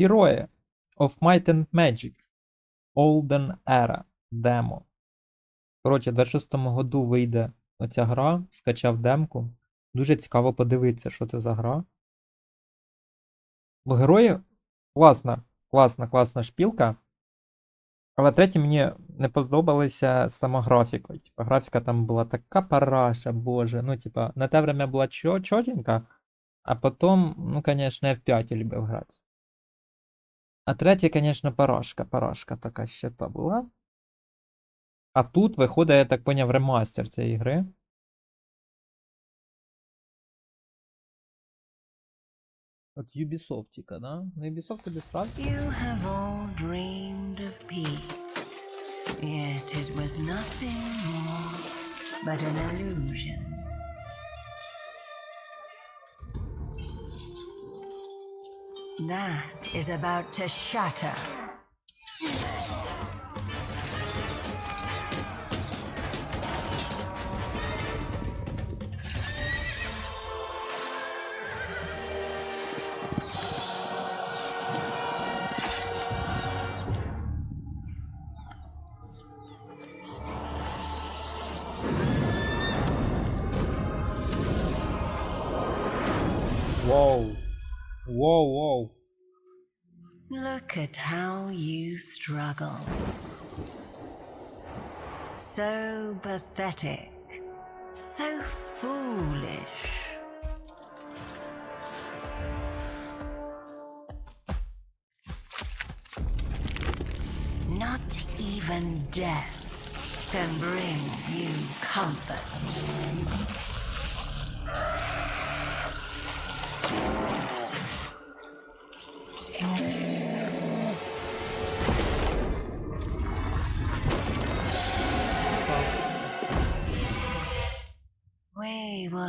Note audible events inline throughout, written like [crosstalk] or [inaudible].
Герої of Might and Magic. Olden Era. Demo. Коротше, в 26-му году вийде оця гра, скачав демку. Дуже цікаво подивитися, що це за гра. Бо герої класна, класна, класна шпілка. Але третє мені не подобалася сама графіка. Типа, графіка там була така параша, боже. Ну, типа, на те время була чо чотенька, а потім, ну, конечно, я в 5 любив грати. А третє, конечно, парашка, парашка така ще та була. А тут виходить, я так поняв, ремастер цієї гри. От Ubisoft, да? Ну, Ubisoft обісрався. You have all dreamed of peace, yet it was nothing more but an illusion. That is about to shatter. Whoa. Look at how you struggle. So pathetic. So foolish. Not even death can bring you comfort.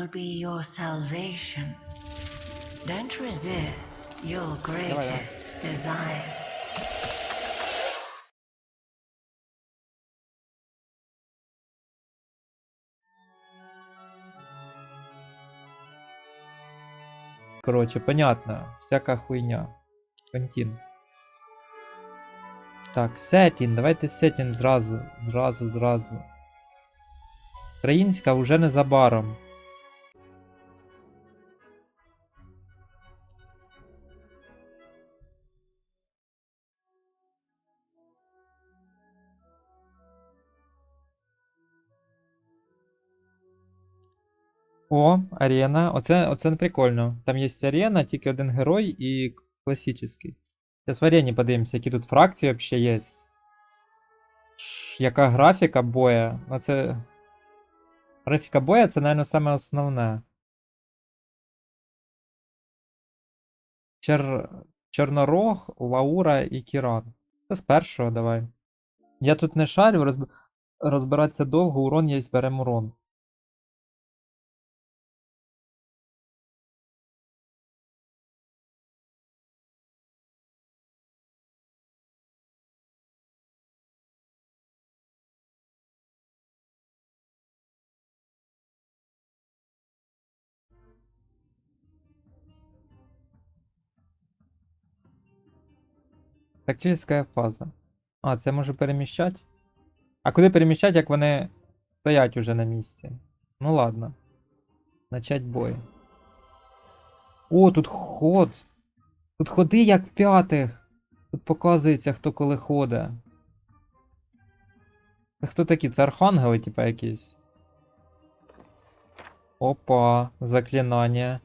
Will be your salvation. Don't resist your greatest desire. Короче, понятно. Всяка хуйня. Контин. Так, сетін. Давайте сетін зразу. Зразу, зразу. Українська вже незабаром. О, арена. Оце, оце прикольно. Там є арена, тільки один герой і класичний. Зараз в арені подивимося, які тут фракції взагалі є. Яка графіка боя? Ну це. Графіка боя це, мабуть, саме основне. Чер... Чорнорог, Лаура і Кіран. Це з першого давай. Я тут не шарю, розб... розбиратися довго, урон є, беремо урон. Тактическая фаза. А, це може переміщати? А куди переміщати, як вони стоять уже на місці? Ну ладно. Начать бой. О, тут ход. Тут ходи як в п'ятих. Тут показується, хто коли ходить. Це хто такі? Це архангели, типа якісь. Опа, заклинання.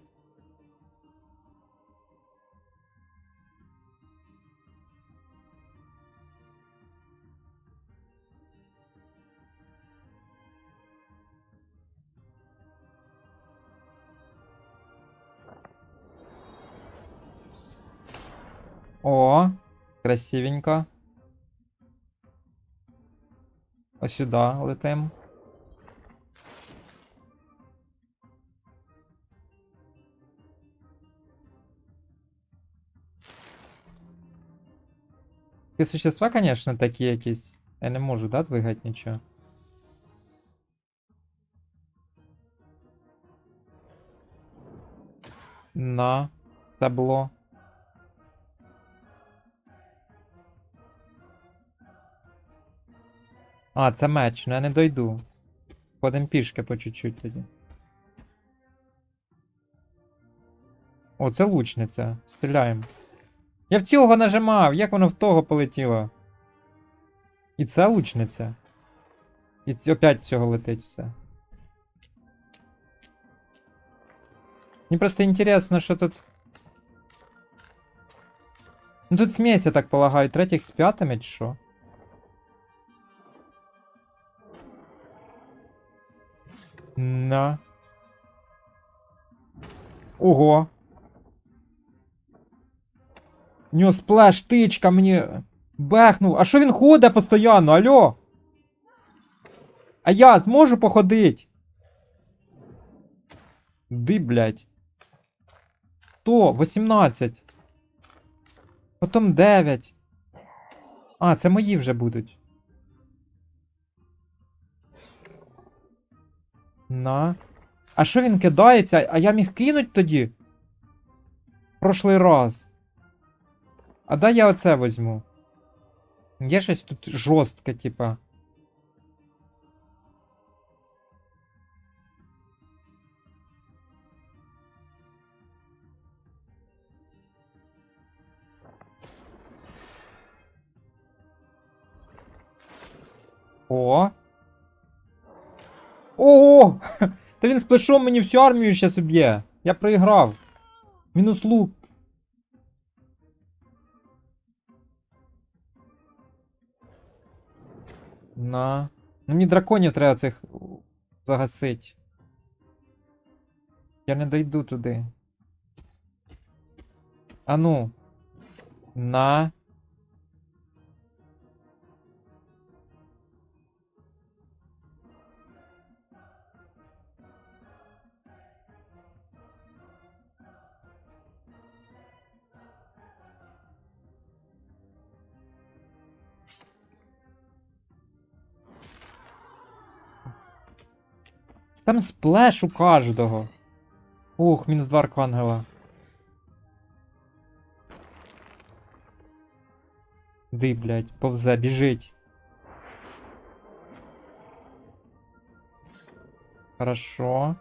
О, красивенько. Ось сюди летим. Ці существа, конечно, такі якісь. Я не можу, да, двигати нічого. На табло. А, це меч, ну я не дойду. Ходим пішки по чуть-чуть тоді. О, це лучниця. Стріляємо. Я в цього нажимав, як воно в того полетіло. І це лучниця. І ць- опять цього летить все. Мені просто інтересно, що тут. Ну тут смесь, я так полагаю, третіх з п'ятими чи що? На. Ого. У нього сплеш, тичка мені бехнув. А що він ходить постійно? Алло? А я зможу походить? Ди, блядь. То, 18. Потім 9. А, це мої вже будуть. На. А що він кидається? А я міг кинуть тоді? Прошлий раз. А дай я оце возьму. Є щось тут жорстке, типа. О. Ого! [laughs] Та він сплешом мені всю армію щас уб'є. Я проіграв. Мінус лук. На. Ну мені драконів треба цих загасить. Я не дойду туди. А ну. На. Там сплеш у кожного. Ух, мінус два аркангела. Ди, блядь, повзе, біжить. Хорошо.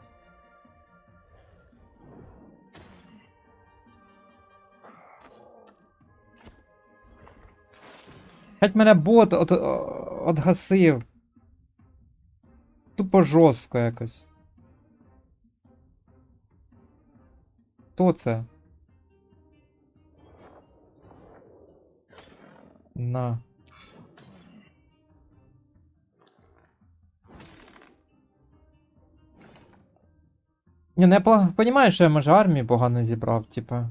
Хоть мене бот от, отгасив. Тупо жорстко якось. Хто це? На. Ні, ну я понімаю, що я може армію погано зібрав, типа.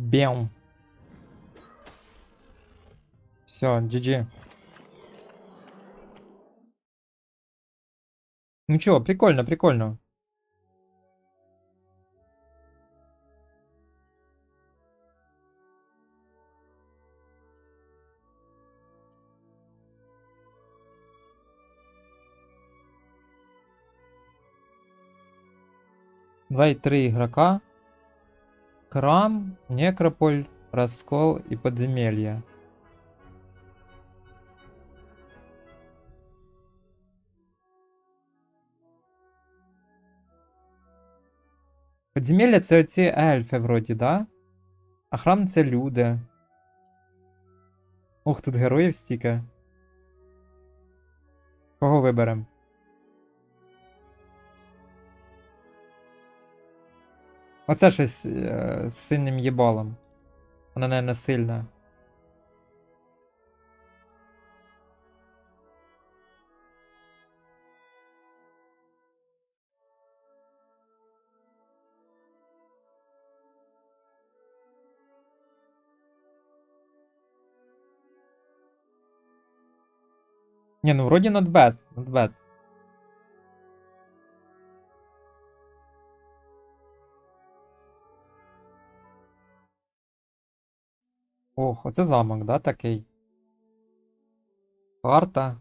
Бем. Все, GG. Ну чё, прикольно, прикольно. Два и три игрока. Крам, Некрополь, Раскол и Подземелье. Подземелля це оці ельфи вроді, да? А храм це люди. Ох, тут героїв стільки. Кого виберем? Оце щось е, з синім їбалом. Вона, наверное, сильна. Не, ну вроді not bad, not bad. Ох, оце замок, да, такий? Карта.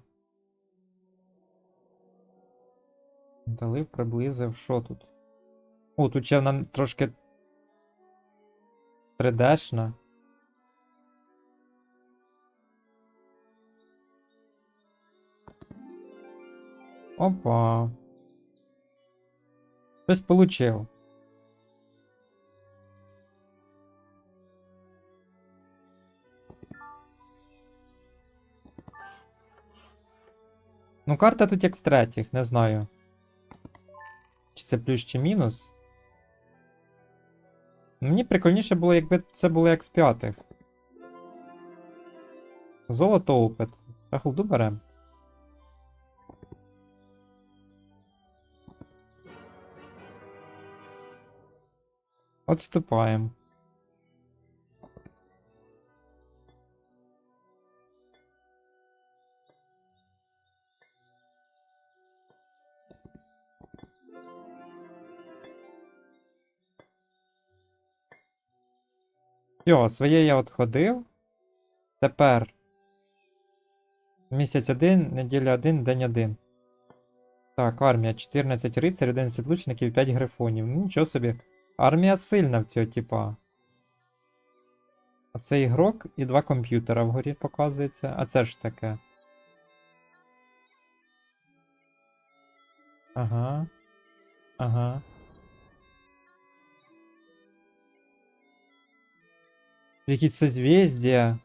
Дали, приблизив. Що тут? О, тут ще вона трошки 3D-шна. Опа. Щось получив. Ну, карта тут як в третіх, не знаю. Чи це плюс, чи мінус. Мені прикольніше було, якби це було як в п'ятих. Золото опит. Та холду берем. Отступаємо. Йо, своє я отходив. Тепер. Місяць 1, неділя 1, день 1. Так, армія 14 рицарів, 11 лучників, 5 грифонів. Ну, нічого собі. Армія сильна в цього типа. А це ігрок і два комп'ютера вгорі показується. А це ж таке. Ага. Ага. Якісь созвездія.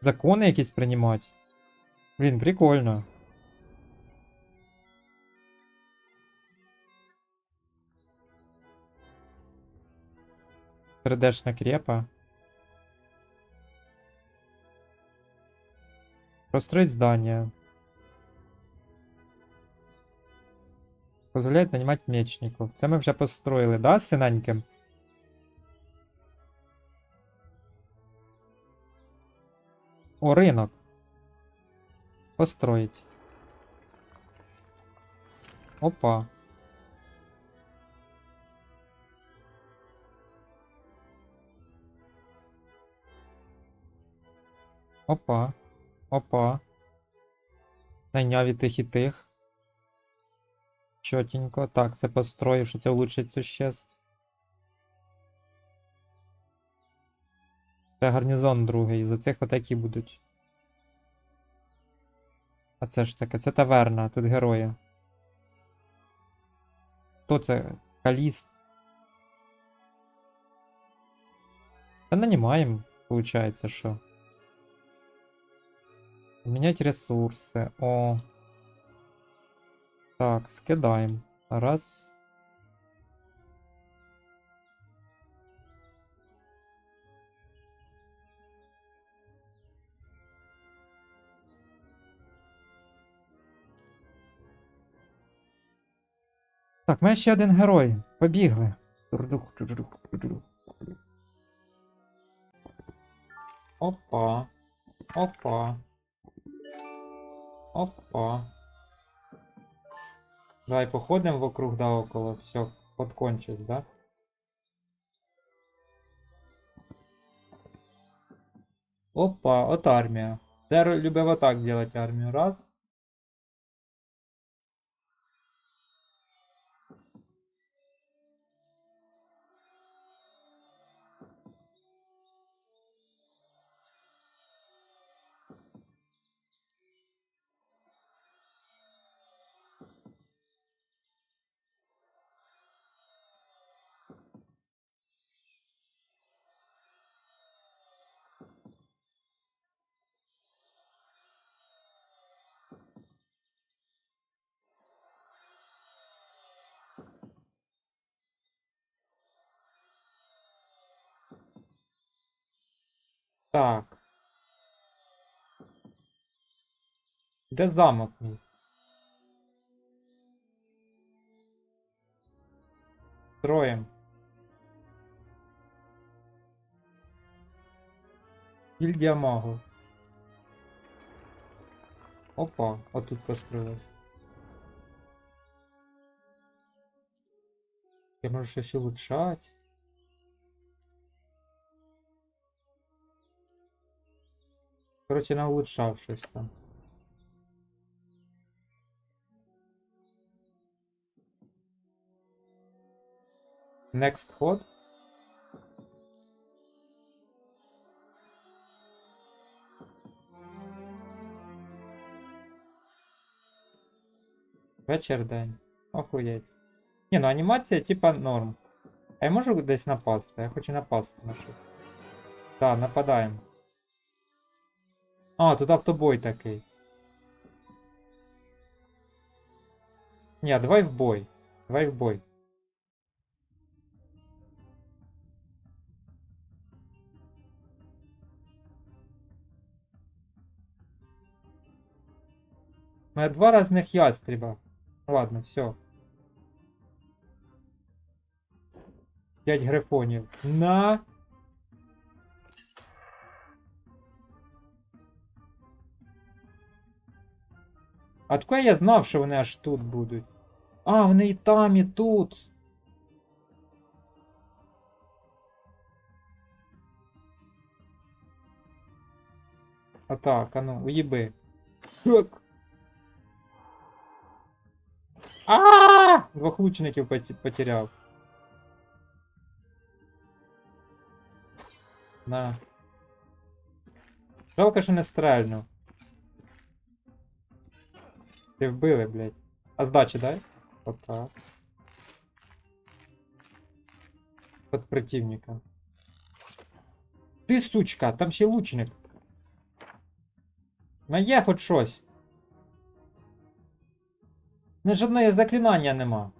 Закони якісь приймати. Блін, прикольно. Передешна крепа. Построить здание. Позволяет нанимать мечников. Це ми вже построїли, да, синеньким? О, ринок. Построить. Опа. Опа. Опа. Найняв тих і тих. Чотенько. Так, це построїв, що це улучшить существ. Це гарнізон другий. За цих отакі будуть. А це ж таке, це таверна, тут герої. Хто це? Каліст. Та нанімаємо, виходить, що. Менять ресурси. О. Так, скидаємо. Раз. Так, ми ще один герой. Побігли. Опа. Опа. Опа. Давай походим вокруг да около. Все, подкончить, да? Опа, от армія. Це любив отак делать армію. Раз. Так. Де замок мій? Строїм. Гільдія магу. Опа, отут построилась. Я можу щось улучшати. Короче, на улучшав щось там. Next ход. Вечір день. Охуєть. Ні, ну анімація типа норм. А я можу десь напасти? Я хочу напасти на щось. Так, нападаємо. А, тут автобой такий. Ні, давай в бой. Давай в бой. У мене два разних ястреба. Ладно, все. П'ять грифонів. На. Откуда я знав, що вони аж тут будуть? А, вони і там, і тут. А так, а ну, уїби. Так. А! Двох лучників поті- потеряв. На. Жалко, що не стрельнув. Ти вбили, блядь. А здачі дай? Отак. Под противника. Ти сучка, там ще лучник. На є хоч щось. Не жодного заклинання нема.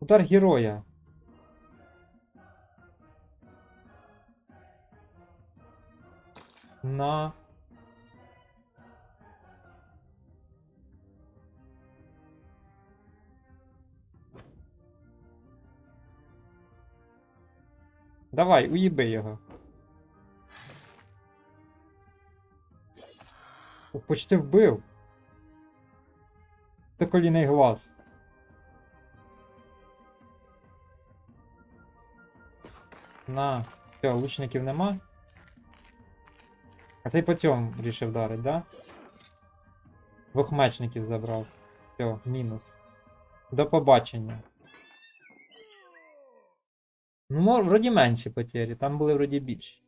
Удар героя. На. Давай, уїби його. Почти вбив. Це коліний глаз. На. Все, лучників нема. А цей по цьому рішив вдарить, да? Двох мечників забрав. Все, мінус. До побачення. Ну, вроді менші потері, там були вроді більші.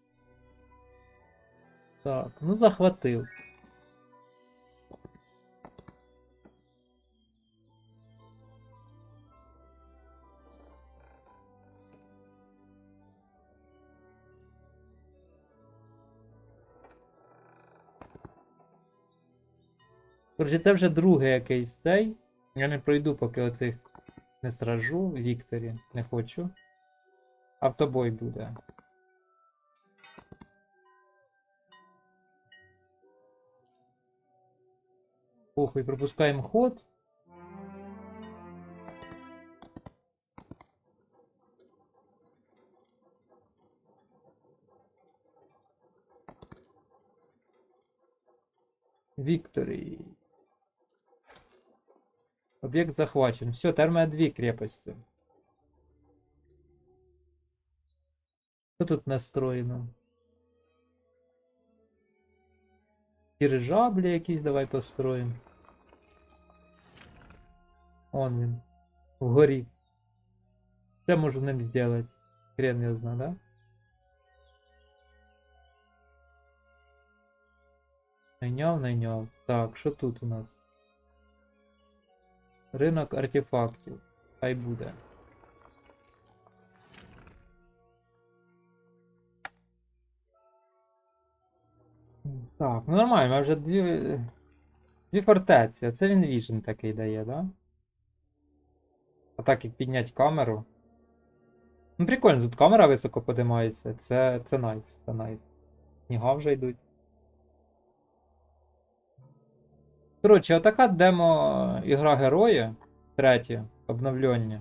Так, ну захватив. Короче, це вже другий якийсь цей. Я не пройду, поки оцих не сражу. Вікторі. Не хочу. Автобой буде. Похуй, пропускаємо ход. Вікторі. Об'єкт захвачен. Все, термія дві крепості. Що тут настроєно? Дирижаблі якісь давай построїмо. Он він. Вгорі. Що я можу з ним зробити? Хрен я знаю, да? Найняв, найняв. Так, що тут у нас? Ринок артефактів. Хай буде. Так, ну нормально, вже дві. Дві фортеці. Оце він віжен такий дає, да? А так як підняти камеру. Ну прикольно, тут камера високо подимається. Це. це найс, це найс. Сніга вже йдуть. Коротше, отака демо ігра герої. Третє, обновлення.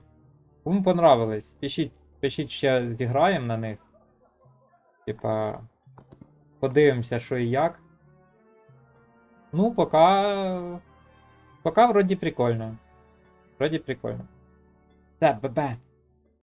Кому понравилось, пишіть, пишіть ще зіграємо на них. Типа. Подивимося, що і як. Ну, пока. Пока вроді прикольно. Вроді прикольно. Так, бебе.